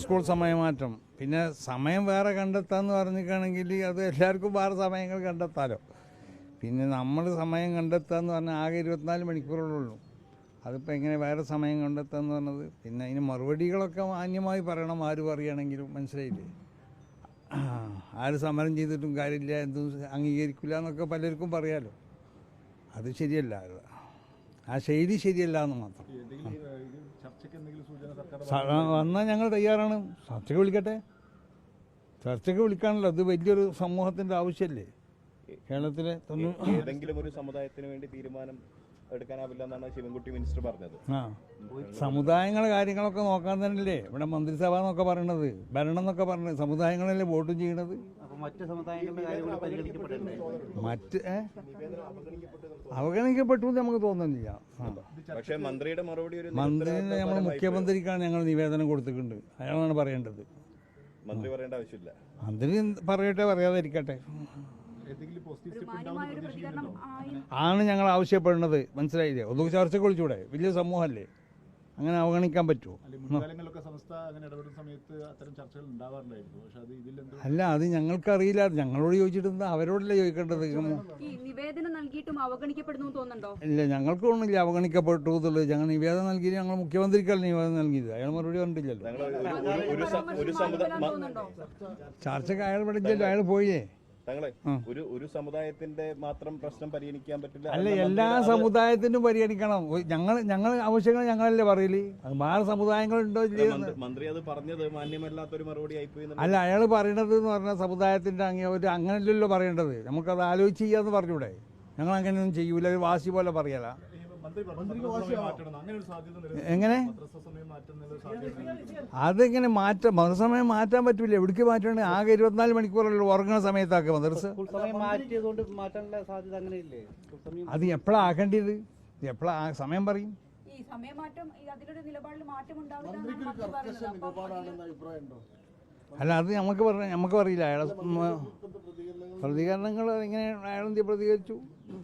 School സമയമാറ്റം പിന്നെ സമയം വേറെ കണ്ടെത്താന്ന് പറഞ്ഞിരിക്കുകയാണെങ്കിൽ അത് എല്ലാവർക്കും വേറെ സമയങ്ങൾ കണ്ടെത്താലോ. പിന്നെ നമ്മൾ സമയം കണ്ടെത്താന്ന് പറഞ്ഞാൽ ആകെ ഇരുപത്തിനാല് മണിക്കൂറുള്ളൂ. അതിപ്പോൾ എങ്ങനെ വേറെ സമയം കണ്ടെത്താന്ന് പറഞ്ഞത്? പിന്നെ അതിന് മറുപടികളൊക്കെ മാന്യമായി പറയണം ആര് പറയുകയാണെങ്കിലും മനസ്സിലായില്ലേ? ആര് സമരം ചെയ്തിട്ടും കാര്യമില്ല എന്തും അംഗീകരിക്കില്ല എന്നൊക്കെ പലർക്കും പറയാലോ. അത് ശരിയല്ല. ആ ശൈലി ശരിയല്ല എന്ന് മാത്രം. വന്നാൽ ഞങ്ങൾ തയ്യാറാണ്. ചർച്ചയ്ക്ക് വിളിക്കട്ടെ. ചർച്ചയ്ക്ക് വിളിക്കാണല്ലോ അത് വലിയൊരു സമൂഹത്തിന്റെ ആവശ്യമല്ലേ കേരളത്തിലെ ഏതെങ്കിലും ഒരു സമുദായത്തിന് വേണ്ടി തീരുമാനം എടുക്കാനാവില്ല എന്നാണ് ശിവൻകുട്ടി മിനിസ്റ്റർ പറഞ്ഞത്. ആ. സമുദായങ്ങളെ കാര്യങ്ങളൊക്കെ നോക്കാൻ തന്നെയല്ലേ? ഇവിടെ മന്ത്രിസഭ എന്നൊക്കെ പറയണത് ഭരണം എന്നൊക്കെ പറഞ്ഞത് സമുദായങ്ങളല്ലേ വോട്ടും ചെയ്യണത്? മറ്റ് സമുദായങ്ങളുടെ കാര്യങ്ങൾ പരിഗണിക്കപ്പെടേണ്ടേ? മറ്റ് ഏ? അവഗണിക്കപ്പെട്ടു എന്ന് നമുക്ക് തോന്നുന്നില്ല ആ. പക്ഷേ മന്ത്രിയുടെ മറുപടി ഒരു മന്ത്രിനെ നമ്മൾ നിരുത്തരവാദപരമായി മുഖ്യമന്ത്രിക്കാണ് ഞങ്ങൾ നിവേദനം കൊടുത്തിട്ടുണ്ട്. അയാളാണ് പറയേണ്ടത്. മന്ത്രി പറയേണ്ട ആവശ്യമില്ല. മന്ത്രി പറയട്ടെ പറയാതിരിക്കട്ടെ. ഒരു സ്റ്റെപ്പ് മാന്യമായ ഒരു പ്രതികരണം ആയി ആണ് ഞങ്ങൾ ആവശ്യപ്പെടുന്നത്. മനസ്സിലായില്ലേ? ഒന്നും ചർച്ചയ്ക്ക് വിളിച്ചൂടെ വലിയ സമൂഹമല്ലേ അങ്ങനെ അവഗണിക്കാൻ പറ്റുമോ അല്ല മുൻകാലങ്ങളിലൊക്കെ സംസ്ഥ അങ്ങനെ ഇടപെടുന്ന സമയത്ത് അത്തരം ചർച്ചകൾ ഉണ്ടാവാറുണ്ടായിരുന്നു. പക്ഷെ അത് ഇതിലെന്തോ അല്ല അത് ഞങ്ങൾക്കറിയില്ല. ഞങ്ങളോട് ചോദിച്ചിട്ട് അവരോടല്ലേ ചോദിക്കേണ്ടത്? ഈ നിവേദനം നൽകിയിട്ടും അവഗണിക്കപ്പെടുന്നു എന്ന് ഇല്ല ഞങ്ങൾക്ക് തോന്നുന്നില്ല അവഗണിക്കപ്പെട്ടു എന്നുള്ളത്. ഞങ്ങൾ നിവേദനം നൽകിയില്ല ഞങ്ങൾ മുഖ്യമന്ത്രിക്കല്ല നിവേദനം നൽകിയത്. അയാൾ മറുപടി കണ്ടില്ലല്ലോ ചർച്ചക്ക് അയാൾ പഠിച്ചല്ലോ അയാൾ പോയില്ലേ? തങ്ങളെ ഒരു ഒരു സമുദായത്തിന്റെ മാത്രം പ്രശ്നം പരിഗണിക്കാൻ പറ്റില്ല അല്ല എല്ലാ സമുദായത്തിനും പരിഗണിക്കണം. ഞങ്ങൾ ഞങ്ങൾ ആവശ്യങ്ങൾ ഞങ്ങളല്ലേ പറയൽ? വേറെ സമുദായങ്ങളുണ്ടോ മന്ത്രി- അത് പറഞ്ഞത് മാന്യമല്ലാത്തൊരു മറുപടി ആയിപ്പോയി അല്ല അയാൾ പറയണത് എന്ന് പറഞ്ഞാൽ സമുദായത്തിന്റെ അങ്ങനെ ഒരു അങ്ങനെയല്ലല്ലോ പറയേണ്ടത്. നമുക്കത് ആലോചിച്ച് ചെയ്യാന്ന് പറഞ്ഞൂടെ. ഞങ്ങൾ അങ്ങനെയൊന്നും ചെയ്യൂല ഒരു വാശി പോലെ പറയല. എങ്ങനെ. അതെങ്ങനെ മാറ്റാം മന്ത്രിസമയം മാറ്റാൻ പറ്റില്ല. എവിടേക്ക് മാറ്റണേ? ആകെ ഇരുപത്തിനാല് മണിക്കൂറല്ലോ ഉറങ്ങുന്ന സമയത്താക്കി മന്ത്രിസ് അത് എപ്പോഴാണ് ആക്കേണ്ടത്? എപ്പോഴാ സമയം പറയും. അല്ല അത് നമുക്ക് പറഞ്ഞ നമുക്ക് അറിയില്ല. അയാളെ പ്രതികരണങ്ങൾ എങ്ങനെ അയാളെന്ത് പ്രതികരിച്ചു.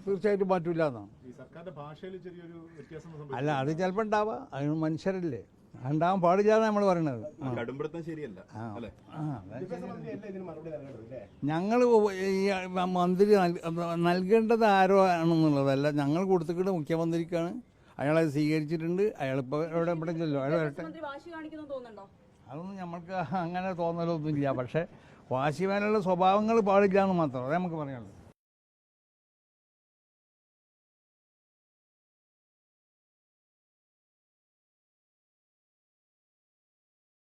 തീർച്ചയായിട്ടും മാറ്റൂല എന്നാണ് ഈ സർക്കാരിന്റെ ഭാഷയിൽ ചെറിയൊരു വ്യത്യാസം സംഭവിച്ചു. അല്ല അത് ചിലപ്പോൾ ഉണ്ടാവാ. അതിന് മനുഷ്യരല്ലേ. ഉണ്ടാവാൻ പാടില്ല എന്നാണ് നമ്മൾ പറയണത് ഞങ്ങൾ ഈ മന്ത്രി നൽ- നൽകേണ്ടത് ആരോ ആണെന്നുള്ളതല്ല. ഞങ്ങൾ കൊടുത്തിട്ട് മുഖ്യമന്ത്രിക്കാണ്. അയാളെ സ്വീകരിച്ചിട്ടുണ്ട്. അയാളിപ്പോൾ എവിടെ എവിടെ ഇല്ലല്ലോ അയാൾ വരട്ടെ. മന്ത്രി വാശി കാണിക്കുന്നു തോന്നുന്നുണ്ടോ? അതൊന്നും നമ്മൾക്ക് അങ്ങനെ തോന്നലൊന്നും ഇല്ല പക്ഷേ വാശിവാനുള്ള സ്വഭാവങ്ങൾ പാടില്ല എന്ന് മാത്രം അതേ നമുക്ക് പറയാനുള്ളൂ.